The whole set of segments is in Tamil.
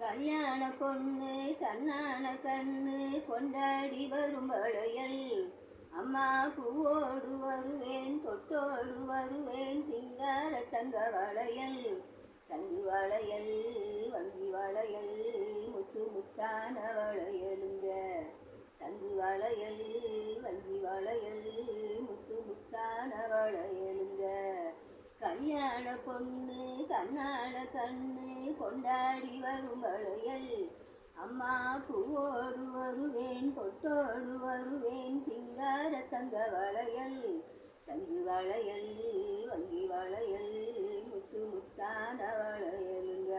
கல்யாண பொண்ணு கண்ணான கண்ணு கொண்டாடி வரும் வளையல். அம்மா பூவோடு வருவேன் பொட்டோடு வருவேன் சிங்கார தங்க வளையல். சங்கு வளையல் வங்கி வளையல் முத்து முத்தான வளையலுங்க. சங்கு வளையல் வங்கி வளையல் முத்து முத்தான வளையல். கல்யாண பொண்ணு கண்ணாட கண்ணு கொண்டாடி வரும் வளையல். அம்மா பூவோடு வருவேன் பொட்டோடு வருவேன் சிங்கார தங்க வளையல். சங்கு வளையல் வங்கி வளையல் முத்து முத்தான வளையலுங்க.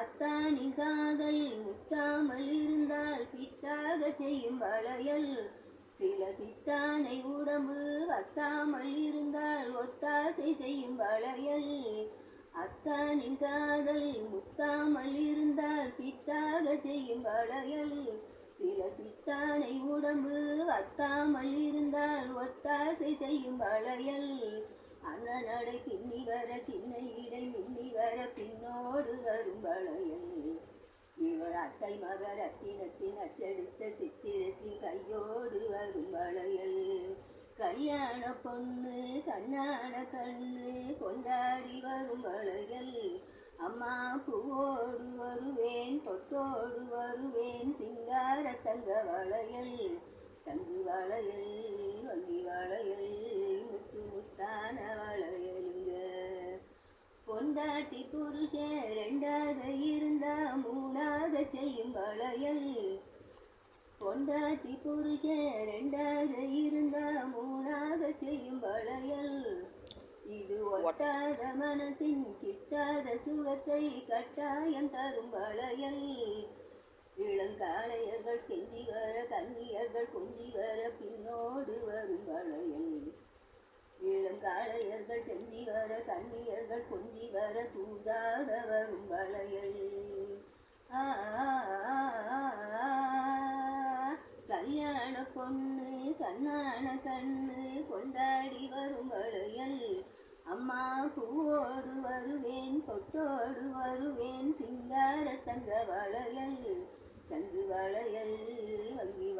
அத்தானி காதல் முத்தாமல் இருந்தால் பித்தாக செய்யும் வளையல். சில சித்தானை உடம்பு வத்தாமல் இருந்தால் ஒத்தாசை செய்யும் வளையல். அத்தானின் காதல் முத்தாமல் இருந்தால் பித்தாக செய்யும் வளையல். சில சித்தானை உடம்பு வத்தாமல் இருந்தால் ஒத்தாசை செய்யும் வளையல். அண்ணனடை பின்னி வர சின்ன இடை மின்னி வர பின்னோடு வரும் வளையல். இவள் அத்தை மகரத்தினத்தின் அச்சடித்த சித்திரத்தின் கையோடு வரும் வளையல். கல்யாண பொண்ணு கண்ணான கண்ணு கொண்டாடி வரும் வளையல். அம்மா பூவோடு வருவேன் பொட்டோடு வருவேன் சிங்கார தங்க வளையல். சங்கு வளையல் வங்கி வளையல். பொண்டாட்டி புருஷன் ரெண்டாக இருந்தா மூணாக செய்யும் வளையல். பொண்டாட்டி புருஷன் ரெண்டாக இருந்தா மூணாக செய்யும் வளையல். இது ஒட்டாத மனசின் கிட்டாத சுகத்தை கட்டாயம் தரும் வளையல். இளங்காளையர்கள் கெஞ்சி வர கன்னியர்கள் கொஞ்சி வர பின்னோடு வரும் வளையல். காளையர்கள் தெஞ்சி வர கன்னியர்கள் கொஞ்சி வர தூதாக வரும் வளையல் கல்யாண பொண்ணு கண்ணான கண்ணு கொண்டாடி வரும் வளையல். அம்மா பூவோடு வருவேன் பொட்டோடு வருவேன் சிங்கார தங்க வளையல். சங்கு வளையல் வங்கி